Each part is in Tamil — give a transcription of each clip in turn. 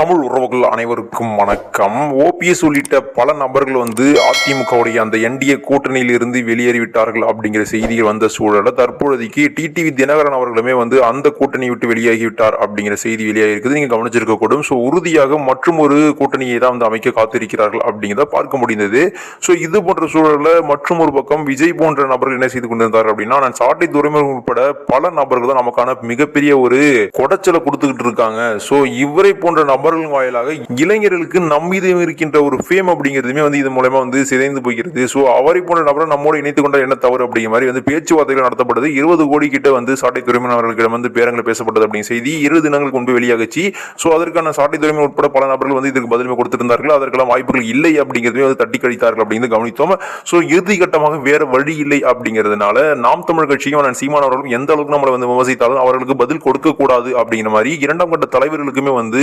தமிழ் உறவுகள் அனைவருக்கும் வணக்கம். ஓபிஎஸ் உள்ளிட்ட பல நபர்கள் வந்து அதிமுகவுடைய அந்த என்டிஏ கூட்டணியில் இருந்து வெளியேறிவிட்டார்கள் அப்படிங்கிற செய்திகள் வந்த சூழலில் தற்பொழுதைக்கு டிடிவி தினகரன் அவர்களுமே வந்து அந்த கூட்டணி விட்டு வெளியாகிவிட்டார் அப்படிங்கிற செய்தி வெளியாகி இருக்குது நீங்க கவனிச்சிருக்கக்கூடும். ஸோ உறுதியாக மற்றும் ஒரு கூட்டணியை தான் வந்து அமைக்க காத்திருக்கிறார்கள் அப்படிங்கிறத பார்க்க முடிந்தது. ஸோ இது போன்ற சூழலில் மற்றும் ஒரு பக்கம் விஜய் போன்ற நபர்கள் என்ன செய்து கொண்டிருந்தார் அப்படின்னா நான் சாட்டை துறைமுகம் உட்பட பல நபர்கள் தான் நமக்கான மிகப்பெரிய ஒரு கொடைச்சலை கொடுத்துக்கிட்டு இருக்காங்க. ஸோ இவரை போன்ற நபர் நபர்கள் வாயிலாக இளைஞர்களுக்கு நம்மீது இருக்கின்ற ஒரு ஃபேம் அப்படிங்கிறதுமே வந்து இது மூலயமா வந்து சிதைந்து போகிறது. ஸோ அவரை போன்ற நபரை நம்மோடு இணைத்துக் கொண்ட என்ன தவறு அப்படிங்கிற மாதிரி வந்து பேச்சுவார்த்தைகள் நடத்தப்பட்டது இருபது கோடி கிட்ட வந்து சாட்டை துறைமுகம் அவர்களிடம் வந்து பேரங்கள் பேசப்பட்டது அப்படிங்கிற செய்தி இரு தினங்களுக்கு முன்பு வெளியாகச்சு. ஸோ அதற்கான சாட்டை துறைமுகம் உட்பட பல நபர்கள் வந்து இதுக்கு பதிலுமே கொடுத்திருந்தார்கள். அதற்கெல்லாம் வாய்ப்புகள் இல்லை அப்படிங்கிறதுமே வந்து தட்டி கழித்தார்கள் அப்படின்னு கவனித்தோம். ஸோ இறுதி கட்டமாக வேற வழி இல்லை அப்படிங்கிறதுனால நாம் தமிழ் கட்சியும் நான் சீமான் அவர்களும் எந்த அளவுக்கு நம்மளை வந்து விமர்சித்தாலும் அவர்களுக்கு பதில் கொடுக்க கூடாது அப்படிங்கிற மாதிரி இரண்டாம் கட்ட தலைவர்களுக்குமே வந்து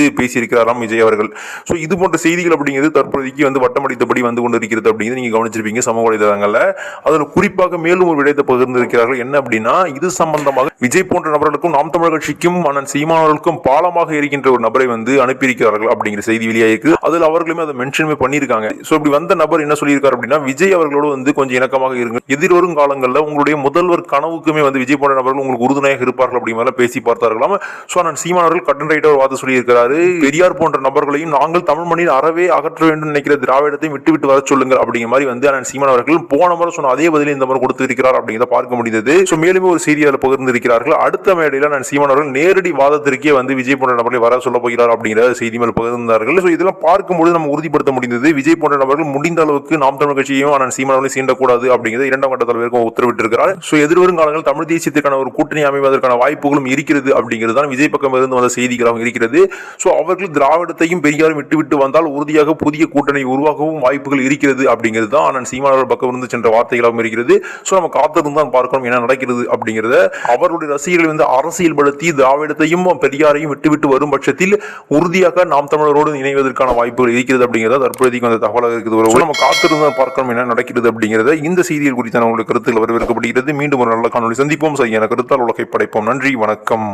இருக்கிறாராம் விஜய் அவர்கள். ஸோ இது போன்ற செய்திகள் அப்படிங்கிறது தற்போதைக்கு வந்து வட்டமடித்தபடி வந்து கொண்டிருக்கிறது அப்படிங்கிறது நீங்க கவனிச்சிருப்பீங்க. சமூக வலைதளங்களில் அதில் குறிப்பாக மேலும் ஒரு விடயத்தை பகிர்ந்திருக்கிறார்கள். என்ன அப்படின்னா இது சம்பந்தமாக விஜய் போன்ற நபர்களுக்கும் நாம் தமிழர் கட்சிக்கும் அண்ணன் சீமானவர்களுக்கும் பாலமாக இருக்கின்ற ஒரு நபரை வந்து அனுப்பியிருக்கிறார்கள் அப்படிங்கிற செய்தி வெளியாயிருக்கு அதில் அவர்களுமே அதை மென்ஷனுமே பண்ணியிருக்காங்க. ஸோ இப்படி வந்த நபர் என்ன சொல்லியிருக்காரு அப்படின்னா விஜய் அவர்களோடு வந்து கொஞ்சம் இணக்கமாக இருங்க எதிர்வரும் காலங்களில் உங்களுடைய முதல்வர் கனவுக்குமே வந்து விஜய் போன்ற நபர்கள் உங்களுக்கு உறுதுணையாக இருப்பார்கள் அப்படிங்கிற பேசி பார்த்தார்களாம். ஸோ அண்ணன் சீமானவர்கள் கட்டன் ரைட்டாக ஒரு வார்த்தை சொல்லியிருக்கிறாரு. பெரியார் போன்ற நபர்களையும் நாங்கள் தமிழ் மண்ணில் அறவே அகற்ற வேண்டும் நினைக்கிற திராவிடத்தையும் விட்டு விட்டு வர சொல்லுங்கள் அப்படிங்கிற மாதிரி வந்து அண்ணன் சீமான் அவர்கள் போன முறை சொன்ன அதே பதிலை இந்த முறை கொடுத்து இருக்கிறார் அப்படிங்கிறத பார்க்க முடிந்தது. ஸோ மேலும் ஒரு செய்தி அதில் பகிர்ந்திருக்கிறார்கள். அடுத்த மேடையில் நான் சீமான் அவர்கள் நேரடி வாதத்திற்கே வந்து விஜய் போன்ற நபர்களை வர சொல்ல போகிறார் அப்படிங்கிற செய்தி மேல் பகிர்ந்தார்கள். ஸோ இதெல்லாம் பார்க்கும்போது நம்ம உறுதிப்படுத்த முடிந்தது. விஜய் போன்ற நபர்கள் முடிந்த அளவுக்கு நாம் தமிழ் கட்சியையும் அண்ணன் சீமான் அவர்களை சீண்டக்கூடாது அப்படிங்கிறது இரண்டாம் கட்ட தலைவருக்கும் உத்தரவிட்டிருக்கிறார். ஸோ எதிர்வரும் காலங்கள் தமிழ் தேசியத்திற்கான ஒரு கூட்டணி அமைவதற்கான வாய்ப்புகளும் இருக்கிறது அப்படிங்கிறது தான் விஜய் பக்கம் இருந்து வந்த செய்திகளாகவும் இருக்கிறது. ஸோ அவர்கள் திராவிடத்தையும் பெரியாரும் விட்டு விட்டு வந்தால் உறுதியாக புதிய கூட்டணி உருவாகவும் வாய்ப்புகள் இருக்கிறது அப்படிங்கிறது தான் அண்ணன் சீமானவர் பக்கம் இருந்து சென்ற வார்த்தைகளாகவும் இருக்கிறது. ஸோ நம்ம காத்திருந்து தான் பார்க்கணும் என்ன நடக்கிறது அப்படிங்கிறத. அவருடைய ரசிகர்கள் வந்து அரசியல்படுத்தி திராவிடத்தையும் பெரியாரையும் விட்டுவிட்டு வரும் பட்சத்தில் உறுதியாக நாம் தமிழரோடு இணைவதற்கான வாய்ப்புகள் இருக்கிறது அப்படிங்கிறத தற்போதைக்கு அந்த தகவலாக இருக்குது. நம்ம காத்திருந்து பார்க்கணும் என்ன நடக்கிறது அப்படிங்கிறத இந்த செய்திகள் குறித்தான உங்களுடைய கருத்துக்கள் வரவேற்கப்படுகிறது. மீண்டும் ஒரு நல்ல காணொலி சந்திப்போம். சரியான கருத்தால் உலகை படைப்போம். நன்றி வணக்கம்.